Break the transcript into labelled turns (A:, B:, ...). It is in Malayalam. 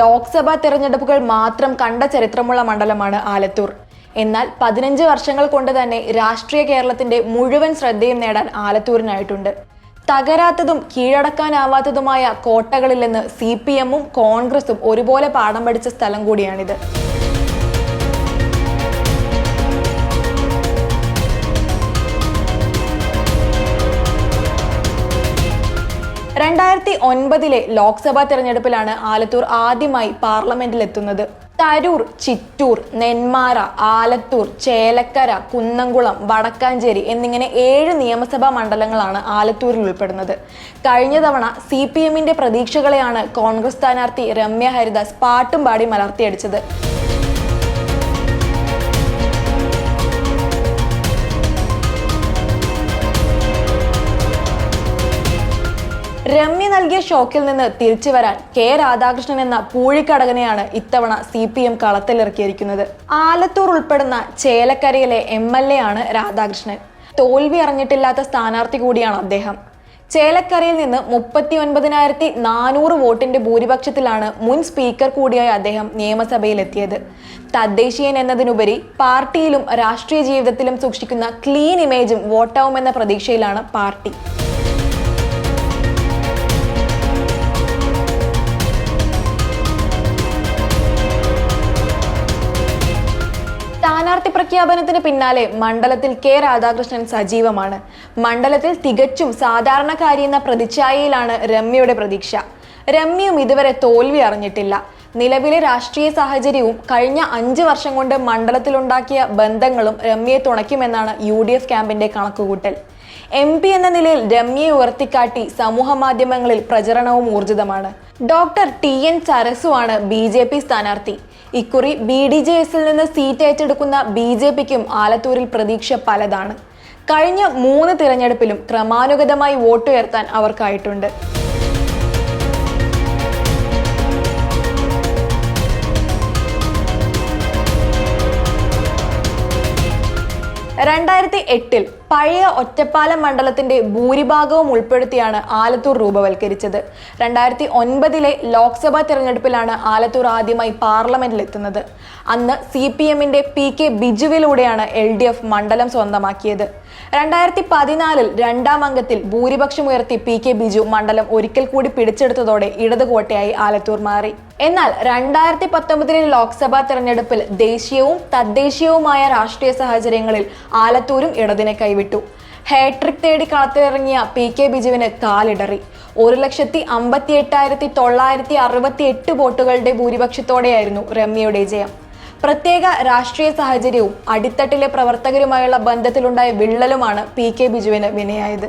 A: ലോക്സഭാ തെരഞ്ഞെടുപ്പുകൾ മാത്രം കണ്ട ചരിത്രമുള്ള മണ്ഡലമാണ് ആലത്തൂർ. എന്നാൽ പതിനഞ്ച് വർഷങ്ങൾ കൊണ്ട് തന്നെ രാഷ്ട്രീയ കേരളത്തിന്റെ മുഴുവൻ ശ്രദ്ധയും നേടാൻ ആലത്തൂരിനായിട്ടുണ്ട്. തകരാത്തതും കീഴടക്കാനാവാത്തതുമായ കോട്ടകളിൽ നിന്ന് സി പി എമ്മും കോൺഗ്രസും ഒരുപോലെ പാഠം പഠിച്ച സ്ഥലം കൂടിയാണിത്. രണ്ടായിരത്തി ഒൻപതിലെ ലോക്സഭാ തെരഞ്ഞെടുപ്പിലാണ് ആലത്തൂർ ആദ്യമായി പാർലമെന്റിൽ എത്തുന്നത് തരൂർ ചിറ്റൂർ നെന്മാറ ആലത്തൂർ ചേലക്കര കുന്നംകുളം വടക്കാഞ്ചേരി എന്നിങ്ങനെ ഏഴ് നിയമസഭാ മണ്ഡലങ്ങളാണ് ആലത്തൂരിൽ ഉൾപ്പെടുന്നത്. കഴിഞ്ഞ തവണ സി പി എമ്മിന്റെ പ്രതീക്ഷകളെയാണ് കോൺഗ്രസ് സ്ഥാനാർത്ഥി രമ്യ ഹരിദാസ് പാട്ടും പാടി മലർത്തിയടിച്ചത്. രമ്യ നൽകിയ ഷോക്കിൽ നിന്ന് തിരിച്ചു വരാൻ കെ രാധാകൃഷ്ണൻ എന്ന പൂഴിക്കടകനെയാണ് ഇത്തവണ സി പി എം കളത്തിലിറക്കിയിരിക്കുന്നത്. ആലത്തൂർ ഉൾപ്പെടുന്ന ചേലക്കരയിലെ എം എൽ എ ആണ് രാധാകൃഷ്ണൻ. തോൽവി അറിഞ്ഞിട്ടില്ലാത്ത സ്ഥാനാർത്ഥി കൂടിയാണ് അദ്ദേഹം. ചേലക്കരയിൽ നിന്ന് മുപ്പത്തി ഒൻപതിനായിരത്തി നാനൂറ് വോട്ടിന്റെ ഭൂരിപക്ഷത്തിലാണ് മുൻ സ്പീക്കർ കൂടിയായ അദ്ദേഹം നിയമസഭയിലെത്തിയത്. തദ്ദേശീയൻ എന്നതിനുപരി പാർട്ടിയിലും രാഷ്ട്രീയ ജീവിതത്തിലും സൂക്ഷിക്കുന്ന ക്ലീൻ ഇമേജും വോട്ടാവുമെന്ന പ്രതീക്ഷയിലാണ് പാർട്ടി. പ്രഖ്യാപനത്തിന് പിന്നാലെ മണ്ഡലത്തിൽ കെ രാധാകൃഷ്ണൻ സജീവമാണ്. മണ്ഡലത്തിൽ തികച്ചും സാധാരണക്കാരി എന്ന പ്രതിച്ഛായയിലാണ് രമ്യയുടെ പ്രതീക്ഷ. രമ്യയും ഇതുവരെ തോൽവി അറിഞ്ഞിട്ടില്ല. നിലവിലെ രാഷ്ട്രീയ സാഹചര്യവും കഴിഞ്ഞ അഞ്ച് വർഷം കൊണ്ട് മണ്ഡലത്തിലുണ്ടാക്കിയ ബന്ധങ്ങളും രമ്യയെ തുണയ്ക്കുമെന്നാണ് യു ഡി എഫ് ക്യാമ്പിന്റെ കണക്കുകൂട്ടൽ. എം പി എന്ന നിലയിൽ രമ്യയെ ഉയർത്തിക്കാട്ടി സമൂഹ മാധ്യമങ്ങളിൽ പ്രചരണവും ഊർജിതമാണ്. ഡോക്ടർ ടി എൻ ചരസുവാണ് ബി ജെ പി സ്ഥാനാർത്ഥി. ഇക്കുറി ബി ഡി ജെ എസിൽ നിന്ന് സീറ്റ് ഏറ്റെടുക്കുന്ന ബി ജെ പിക്കും ആലത്തൂരിൽ പ്രതീക്ഷ പലതാണ്. കഴിഞ്ഞ മൂന്ന് തിരഞ്ഞെടുപ്പിലും ക്രമാനുഗതമായി വോട്ടുയർത്താൻ അവർക്കായിട്ടുണ്ട്. രണ്ടായിരത്തി എട്ടിൽ പഴയ ഒറ്റപ്പാലം മണ്ഡലത്തിന്റെ ഭൂരിഭാഗവും ഉൾപ്പെടുത്തിയാണ് ആലത്തൂർ രൂപവൽക്കരിച്ചത്. രണ്ടായിരത്തി ഒൻപതിലെ ലോക്സഭാ തെരഞ്ഞെടുപ്പിലാണ് ആലത്തൂർ ആദ്യമായി പാർലമെന്റിൽ എത്തുന്നത്. അന്ന് സി പി എമ്മിന്റെ പി കെ ബിജുവിലൂടെയാണ് എൽ ഡി എഫ് മണ്ഡലം സ്വന്തമാക്കിയത്. രണ്ടായിരത്തി പതിനാലിൽ രണ്ടാം അംഗത്തിൽ ഭൂരിപക്ഷം ഉയർത്തി പി കെ ബിജു മണ്ഡലം ഒരിക്കൽ കൂടി പിടിച്ചെടുത്തതോടെ ഇടത് കോട്ടയായി ആലത്തൂർ മാറി. എന്നാൽ രണ്ടായിരത്തി പത്തൊമ്പതിലെ ലോക്സഭാ തെരഞ്ഞെടുപ്പിൽ ദേശീയവും തദ്ദേശീയവുമായ രാഷ്ട്രീയ സാഹചര്യങ്ങളിൽ ആലത്തൂരും ഇടതിനെ കൈവിട്ടു ഹാട്രിക് തേടി കളത്തിലിറങ്ങിയ പി കെ ബിജുവിന് കാലിടറി. ഒരു ലക്ഷത്തി അമ്പത്തി എട്ടായിരത്തി തൊള്ളായിരത്തി അറുപത്തി എട്ട് വോട്ടുകളുടെ ഭൂരിപക്ഷത്തോടെയായിരുന്നു രമ്യയുടെ ജയം. പ്രത്യേക രാഷ്ട്രീയ സാഹചര്യവും അടിത്തട്ടിലെ പ്രവർത്തകരുമായുള്ള ബന്ധത്തിലുണ്ടായ വിള്ളലുമാണ് പി കെ ബിജുവിന് വിനയായത്.